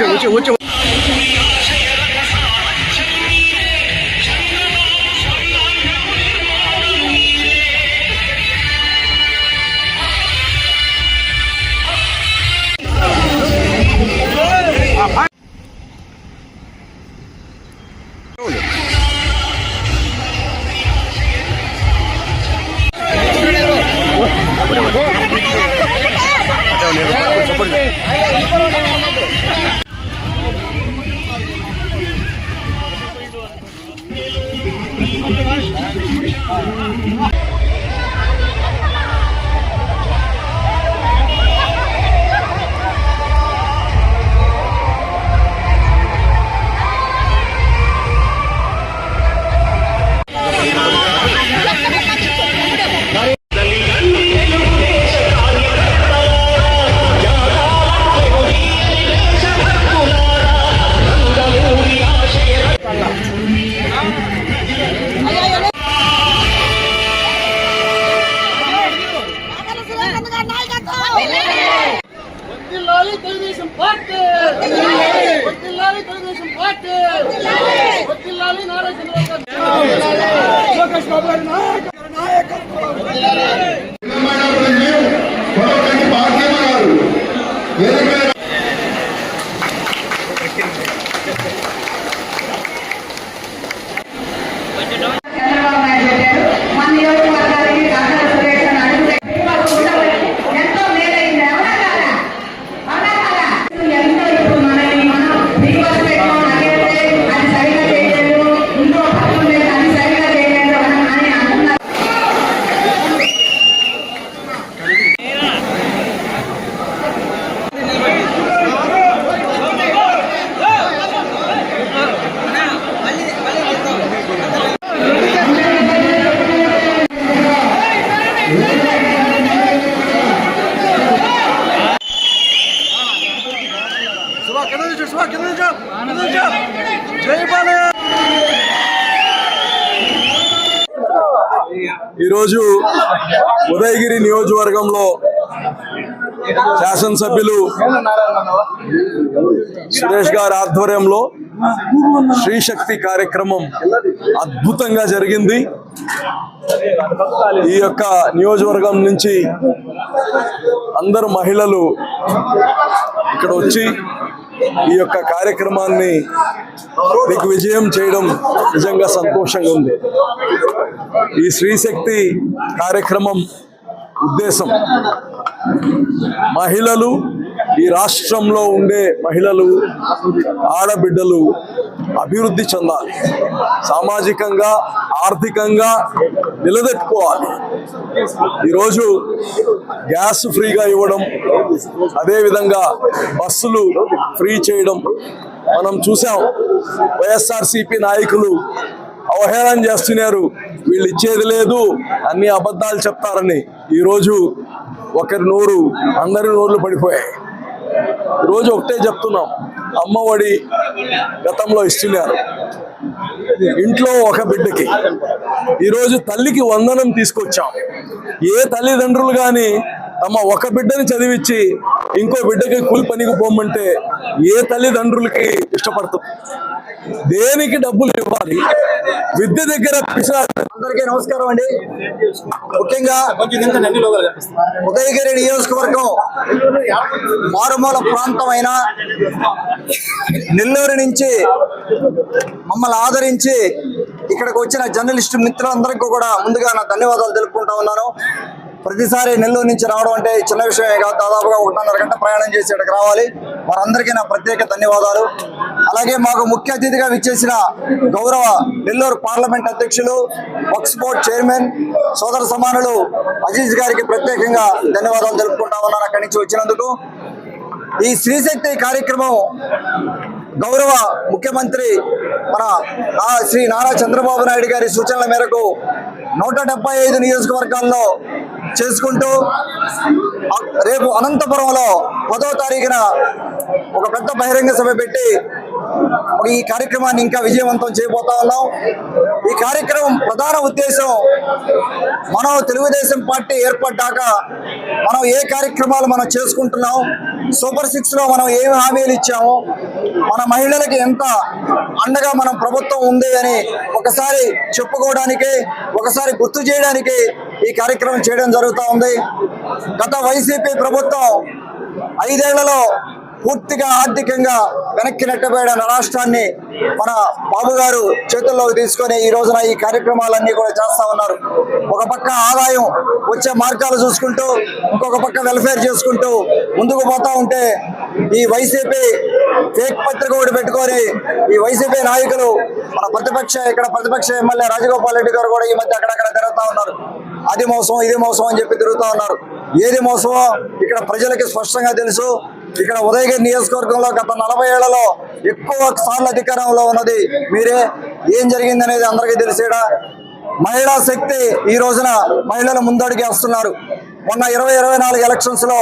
వచ్చే వచ్చే వచ్చే వర్ధిల్లాలి లోకేష్ బాబు గారి నాయకత్వం చంద్రబాబు ఈరోజు ఉదయగిరి నియోజకవర్గంలో శాసనసభ్యులు సురేష్ గారి ఆధ్వర్యంలో శ్రీశక్తి కార్యక్రమం అద్భుతంగా జరిగింది. ఈ యొక్క నియోజకవర్గం నుంచి అందరు మహిళలు ఇక్కడ వచ్చి ఈ యొక్క కార్యక్రమాన్ని దిగ్విజయం చేయడం నిజంగా సంతోషంగా ఉంది. ఈ శ్రీశక్తి కార్యక్రమం ఉద్దేశం మహిళలు ఈ రాష్ట్రంలో ఉండే మహిళలు ఆడబిడ్డలు అభివృద్ధి చెందాలి. సామాజికంగా ఆర్థికంగా నిలదొక్కుకోవాలి ఈరోజు గ్యాస్ ఫ్రీగా ఇవ్వడం అదేవిధంగా బస్సులు ఫ్రీ చేయడం మనం చూసాం. వైఎస్ఆర్సిపి నాయకులు అవహేళన చేస్తున్నారు. వీళ్ళు ఇచ్చేది లేదు అన్ని అబద్ధాలు చెప్తారని. ఈరోజు ఒకరి నోరు అందరి నోర్లు పడిపోయాయి. ఈరోజు ఒకటే చెప్తున్నాం. అమ్మఒడి గతంలో ఇస్తున్నారు. ఇంట్లో ఒక బిడ్డకి. ఈరోజు తల్లికి వందనం తీసుకొచ్చాం. ఏ తల్లిదండ్రులు కానీ తమ ఒక బిడ్డని చదివించి ఇంకో బిడ్డకి కూలి పనికి పోమంటే ఏ తల్లిదండ్రులకి ఇష్టపడతాం? దేనికి డబ్బులు ఇవ్వాలి? విద్య దగ్గర పిసా అందరికీ నమస్కారం అండి. ముఖ్యంగా ఉదయగిరి నియోజకవర్గం మారుమూల ప్రాంతమైన నెల్లూరు నుంచి మమ్మల్ని ఆదరించి ఇక్కడికి వచ్చిన జర్నలిస్ట్ మిత్రులందరికీ కూడా ముందుగా నా ధన్యవాదాలు తెలుపుకుంటా ఉన్నాను. ప్రతిసారి నెల్లూరు నుంచి రావడం అంటే చిన్న విషయమే కాదు దాదాపుగా ఒకటిన్నర గంట ప్రయాణం చేసి ఇక్కడికి రావాలి. వారందరికీ నా ప్రత్యేక ధన్యవాదాలు. అలాగే మాకు ముఖ్య అతిథిగా విచ్చేసిన గౌరవ నెల్లూరు పార్లమెంట్ అధ్యక్షులు వక్స్ బోర్డ్ చైర్మన్ సోదర సమానులు అజీజ్ గారికి ప్రత్యేకంగా ధన్యవాదాలు తెలుపుకుంటా ఉన్నాను అక్కడి నుంచి వచ్చినందుకు. ఈ శ్రీశక్తి కార్యక్రమం గౌరవ ముఖ్యమంత్రి మన ఆ శ్రీ నారా చంద్రబాబు నాయుడు గారి సూచనల మేరకు నూట డెబ్బై ఐదు నియోజకవర్గాల్లో చేసుకుంటూ రేపు అనంతపురంలో పదో తారీఖున ఒక పెద్ద బహిరంగ సభ పెట్టి ఈ కార్యక్రమాన్ని ఇంకా విజయవంతం చేయబోతా ఉన్నాం. ఈ కార్యక్రమం ప్రధాన ఉద్దేశం మనం తెలుగుదేశం పార్టీ ఏర్పడ్డాక మనం ఏ కార్యక్రమాలు మనం చేసుకుంటున్నాం సూపర్ సిక్స్లో మనం ఏమి హామీలు ఇచ్చామో మన మహిళలకి ఎంత అండగా మనం ప్రభుత్వం ఉంది అని ఒకసారి చెప్పుకోవడానికి ఒకసారి గుర్తు చేయడానికి ఈ కార్యక్రమం చేయడం జరుగుతూ ఉంది. గత వైసీపీ ప్రభుత్వం ఐదేళ్ళలో పూర్తిగా ఆర్థికంగా వెనక్కి నెట్టబోయిన రాష్ట్రాన్ని మన బాబు గారు చేతుల్లోకి తీసుకొని ఈ రోజున ఈ కార్యక్రమాలన్నీ కూడా చేస్తా ఉన్నారు. ఒక పక్క ఆదాయం వచ్చే మార్గాలు చూసుకుంటూ ఇంకొక పక్క వెల్ఫేర్ చేసుకుంటూ ముందుకు పోతా ఉంటే ఈ వైసీపీ ఫేక్ పత్రిక ఒకటి పెట్టుకొని ఈ వైసీపీ నాయకులు మన ప్రతిపక్ష ఇక్కడ ప్రతిపక్ష ఎమ్మెల్యే రాజగోపాల్ రెడ్డి గారు కూడా ఈ మధ్య అక్కడక్కడ తిరుగుతా ఉన్నారు. అది మోసం ఇది మోసం అని చెప్పి తిరుగుతా ఉన్నారు. ఏది మోసమో ఇక్కడ ప్రజలకి స్పష్టంగా తెలుసు. ఇక్కడ ఉదయగిరి నియోజకవర్గంలో గత నలభై ఏళ్ళలో ఎక్కువ సార్లు అధికారంలో ఉన్నది. మీరే ఏం జరిగింది అనేది అందరికీ తెలిసేడా? మహిళా శక్తి ఈ రోజున మహిళలు ముందడుగు వస్తున్నారు. మొన్న ఇరవై ఇరవై నాలుగు ఎలక్షన్స్లో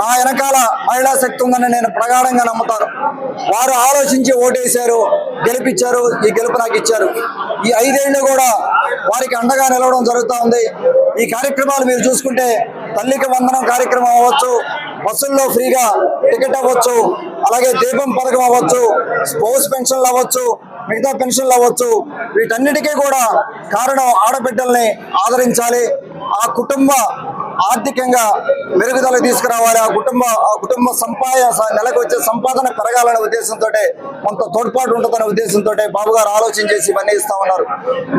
నా వెనకాల మహిళా శక్తి ఉందని నేను ప్రగాఢంగా నమ్ముతాను. వారు ఆలోచించి ఓటేశారు గెలిపించారు ఈ గెలుపు నాకు ఇచ్చారు. ఈ ఐదేళ్ళు కూడా వారికి అండగా నిలవడం జరుగుతూ ఉంది. ఈ కార్యక్రమాలు మీరు చూసుకుంటే తల్లికి వందనం కార్యక్రమం అవ్వచ్చు బస్సుల్లో ఫ్రీగా టికెట్ అవ్వచ్చు అలాగే దీపం పథకం అవ్వచ్చు స్పోర్ట్స్ పెన్షన్లు అవ్వచ్చు మిగతా పెన్షన్లు అవ్వచ్చు. వీటన్నిటికీ కూడా కారణం ఆడబిడ్డల్ని ఆదరించాలి. ఆ కుటుంబ ఆర్థికంగా మెరుగుదల తీసుకురావాలి. ఆ కుటుంబ ఆ కుటుంబ సంపాద నెలకు వచ్చే సంపాదన పెరగాలనే ఉద్దేశంతో కొంత తోడ్పాటు ఉంటుందనే ఉద్దేశంతో బాబు గారు ఆలోచన చేసి ఇవన్నీ ఇస్తా ఉన్నారు.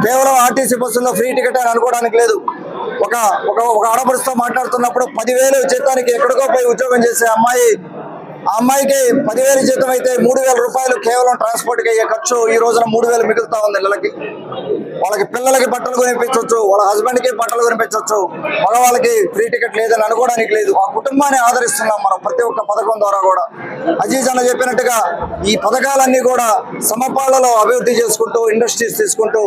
కేవలం ఆర్టీసీ బస్సుల్లో ఫ్రీ టికెట్ అని అనుకోవడానికి లేదు. ఒక ఒక ఒక ఆడపడుచుతో మాట్లాడుతున్నప్పుడు పదివేలు జీతానికి ఎక్కడికో పోయి ఉద్యోగం చేసే అమ్మాయి ఆ అమ్మాయికి పదివేలు జీతం అయితే మూడు వేల రూపాయలు కేవలం ట్రాన్స్పోర్ట్కి అయ్యే ఖర్చు ఈ రోజున మూడు వేలు మిగులుతా ఉంది నెలకి వాళ్ళకి పిల్లలకి బట్టలు కొనిపించవచ్చు వాళ్ళ హస్బెండ్కి బట్టలు కొనిపించవచ్చు మగవాళ్ళకి ఫ్రీ టికెట్ లేదని అనుకోవడానికి లేదు. ఆ కుటుంబాన్ని ఆదరిస్తున్నాం మనం ప్రతి ఒక్క పథకం ద్వారా కూడా. అజీజ్ అన్న చెప్పినట్టుగా ఈ పథకాలన్నీ కూడా సమపాళ్ళలో అభివృద్ధి చేసుకుంటూ ఇండస్ట్రీస్ తీసుకుంటూ